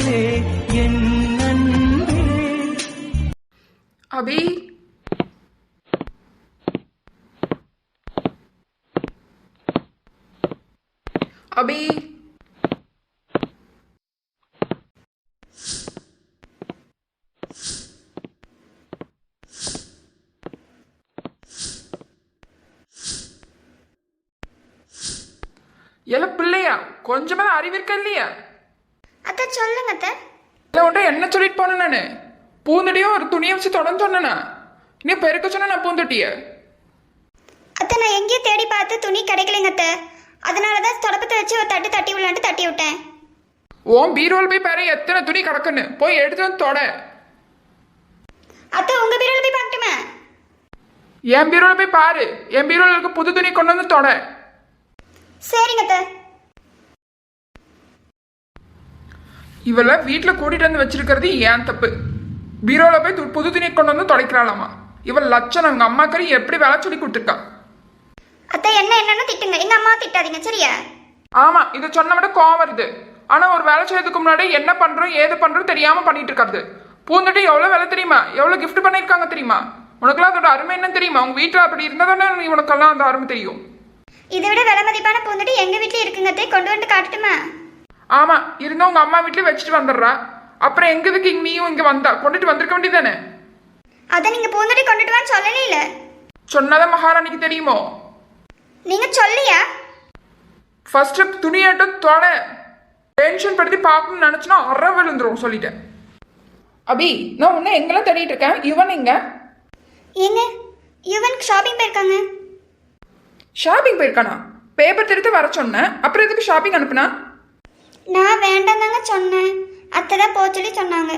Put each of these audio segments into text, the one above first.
மகளே அபி? அபி? எல்லாம் பிள்ளையா கொஞ்சமாக அறிவிருக்க இல்லையா? சொல்லுங்க அத்தை. இல்லை உன்ட்ட என்ன சொல்லிட்டு போனேன் நான்? பூந்தொட்டியும் ஒரு துணியை வச்சு தொடர்ந்து சொன்னேனா? நீ பெருக்க சொன்ன நான் பூந்தொட்டிய. அத்தை நான் எங்கேயும் தேடி பார்த்து துணி கிடைக்கலைங்க அத்தை. அதனால தான் தொடப்பத்தை வச்சு ஒரு தட்டு தட்டி விடலான்ட்டு தட்டி விட்டேன். உன் பீரோல் போய் பாரு எத்தனை துணி கிடக்குன்னு. போய் எடுத்து வந்து தொட. அத்தை உங்க பீரோல போய் பார்க்கட்டுமா? என் பீரோல போய் பாரு. என் பீரோல இருக்க புது துணி கொண்டு வந்து தொட. சரிங்க அத்தை. இவள வீட்டில் கூட்டிட்டு வந்து வச்சிருக்கிறது ஏன் தப்பு? பீரோல போய் து- புது துணி கொண்டு வந்து தொடைக்கிறாளாமா? இவள் லட்சணம் எங்க அம்மாக்கறி எப்படி வேலை சொல்லி கொடுத்துருக்கா? அத்தை என்ன என்னன்னு திட்டுங்க. எங்க அம்மா திட்டாதீங்க சரியா? ஆமா இதை சொன்ன விட கோவம் வருது. ஆனா ஒரு வேலை செய்யறதுக்கு முன்னாடி என்ன பண்றோம் ஏது பண்றோம் தெரியாம பண்ணிட்டு இருக்காது பூந்தொட்டி எவ்வளவு வேலை தெரியுமா? எவ்வளவு gift பண்ணிருக்காங்க தெரியுமா? உனக்கெல்லாம் அதோட அருமை என்ன தெரியுமா? உங்க வீட்டுல அப்படி இருந்தா தானே உனக்கெல்லாம் அந்த அருமை தெரியும். இதை விட விலை மதிப்பான பூந்துட்டு எங்க வீட்லயும் இருக்குங்க அத்தை. கொண்டு வந்து காட்டட்டுமா? ஆமா இருந்தா உங்க அம்மா வீட்லயே வச்சுட்டு வந்துடுறா. அப்புறம் எங்க இதுக்கு இங்க நீயும் இங்க வந்தா? கொண்டுட்டு வந்திருக்க வேண்டியதானே அதை நீங்க பூந்துட்டு கொண்டுட்டு வான்னு சொல்லலே இல்ல சொன்னதான் மகாராணிக்கு தெரியுமோ? நீங்க சொல்லியா? ஃபர்ஸ்ட் துணியாட்ட தொட. டென்ஷன் படுத்தி பார்க்கணும்னு நினைச்சுனா அற விழுந்துரும் சொல்லிட்டேன். அபி நான் உன்ன எங்கெல்லாம் தேடிட்டு இருக்கேன்? இவன் எங்க? ஏங்க யுவன் ஷாப்பிங் போயிருக்காங்க. ஷாப்பிங் போயிருக்கானா? பேப்பர் திருத்து வர சொன்னேன். அப்புறம் எதுக்கு ஷாப்பிங் அனுப்புனா? நான் வேண்டாம் தாங்க சொன்னேன். அத்தை தான் போக சொல்லி சொன்னாங்க.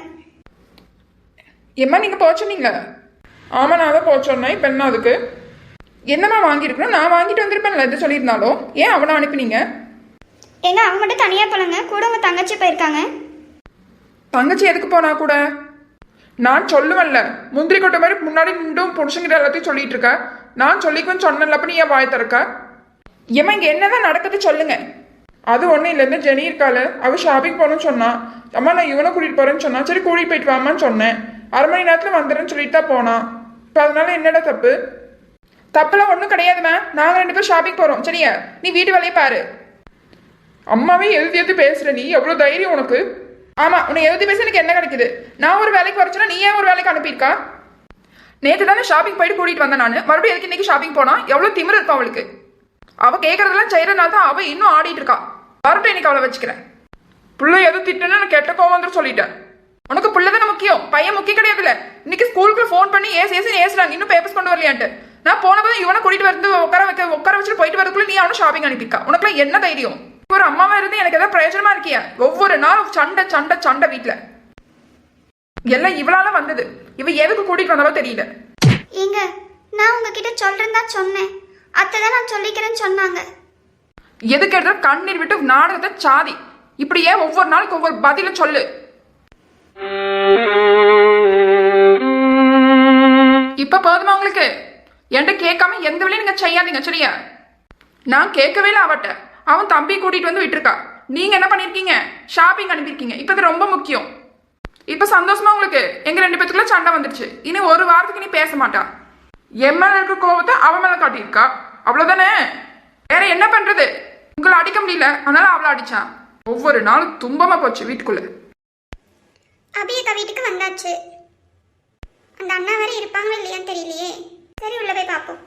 எம்மா நீங்க போச்சுனீங்க ஆமா நான் தான் போச்சோன்னேன் இப்போ என்ன அதுக்கு? என்னம்மா வாங்கியிருக்கணும்? நான் வாங்கிட்டு வந்திருப்பேன்ல எது சொல்லியிருந்தாலும். ஏன் அவனை அனுப்புனீங்க? ஏங்க அவங்க மட்டும் தனியா போலங்க. கூட உங்க தங்கச்சி போயிருக்காங்க. தங்கச்சி எதுக்கு போனா கூட? நான் சொல்லுவேன்ல. முந்திரி கொட்டை மாதிரி முன்னாடி நின்றும் புருஷங்கிட்ட எல்லாத்தையும் சொல்லிட்டு இருக்க? நான் சொல்லிக்குவேன் சொன்னல அப்ப நீ ஏன் வாய் திறக்க? ஏம்மா இங்க என்னதான் நடக்குது சொல்லுங்க. அது ஒன்றும் இல்லை இந்த ஜெனி இருக்காள். அவள் ஷாப்பிங் போகணும்னு சொன்னான் அம்மா நான் இவனை கூட்டிகிட்டு போகிறேன்னு சொன்னா சரி கூட்டிகிட்டு போயிட்டு வாமான்னு சொன்னேன். அரை மணி நேரத்தில் வந்துடுறேன்னு சொல்லிட்டு தான் போனான் இப்போ அதனால என்னடா தப்பு? தப்புலாம் ஒன்றும் கிடையாதும்மா நாங்கள் ரெண்டு பேரும் ஷாப்பிங் போகிறோம் சரியா? நீ வீட்டு வேலையை பாரு. அம்மாவே எழுதி எழுதி பேசுகிற நீ எவ்வளோ தைரியம் உனக்கு? ஆமாம் உன்னை எழுதி பேச எனக்கு என்ன கிடைக்குது? நான் ஒரு வேலைக்கு வரச்சுன்னா நீ ஏன் ஒரு வேலைக்கு அனுப்பியிருக்கா? நேற்று தானே ஷாப்பிங் போயிட்டு கூட்டிகிட்டு வந்தேன் நான். மறுபடியும் எதுக்கு இன்னைக்கு ஷாப்பிங் போனால் எவ்வளோ திமிர் இருக்கும் அவளுக்கு. அவள் கேட்கறதெல்லாம் செய்கிறனால தான் அவள் இன்னும் ஆடிட்டு இருக்கா. வரட்டும் இன்னைக்கு அவளை வச்சுக்கிறேன். பிள்ளை எது திட்டுன்னு நான் கெட்ட கோவம் வந்துட்டு சொல்லிட்டேன். உனக்கு பிள்ளை தானே முக்கியம்? பையன் முக்கியம் கிடையாதுல்ல. இன்னைக்கு ஸ்கூலுக்கு ஃபோன் பண்ணி ஏசி ஏசி ஏசுறாங்க. இன்னும் பேப்பர்ஸ் கொண்டு வரலையான்ட்டு. நான் போன போது இவனை கூட்டிட்டு வந்து உட்கார வைக்க உட்கார வச்சுட்டு போயிட்டு வரதுக்குள்ள நீ அவனை ஷாப்பிங் அனுப்பிக்கா உனக்குலாம் என்ன தைரியம்? ஒரு அம்மாவா இருந்து எனக்கு ஏதாவது பிரயோஜனமா இருக்கியா? ஒவ்வொரு நாளும் சண்டை சண்டை சண்டை வீட்டுல. எல்லாம் இவளால வந்தது. இவ எதுக்கு கூட்டிட்டு வந்தாலும் தெரியல. ஏங்க நான் உங்ககிட்ட சொல்றேன் தான் சொன்னேன். அத்தை தான் நான் சொல்லிக்கிறேன்னு சொன்னாங்க. எதுக்கு எடுத்தாலும் கண்ணீர் விட்டு நாடகத்தை சாதி. இப்படியே ஒவ்வொரு நாளுக்கு ஒவ்வொரு பதிலும் சொல்லு. இப்ப போதுமா உங்களுக்கு? என்கிட்ட கேட்காம எந்த வேலையும் நீங்க செய்யாதீங்க சரியா? நான் கேட்கவே இல்லை அவட்ட. அவன் தம்பி கூட்டிட்டு வந்து விட்டுருக்கா. நீங்க என்ன பண்ணிருக்கீங்க? ஷாப்பிங் அனுப்பியிருக்கீங்க. இப்ப இது ரொம்ப முக்கியம். இப்ப சந்தோஷமா உங்களுக்கு? எங்க ரெண்டு பேத்துக்குள்ள சண்டை வந்துருச்சு. இனி ஒரு வாரத்துக்கு நீ பேச மாட்டா. என் மேல இருக்க கோவத்தை அவன் மேல காட்டியிருக்கா. அவ்வளவுதானே? வேற என்ன பண்றது? உங்களை அடிக்க முடியல. அதனால அவளை அடிச்சான். ஒவ்வொரு நாளும் துன்பமா போச்சு வீட்டுக்குள்ள. அபியக்கா வீட்டுக்கு வந்தாச்சு. அந்த அண்ணா வரை இருப்பாங்களோ இல்லையான்னு தெரியலையே. சரி உள்ள போய் பார்ப்போம்.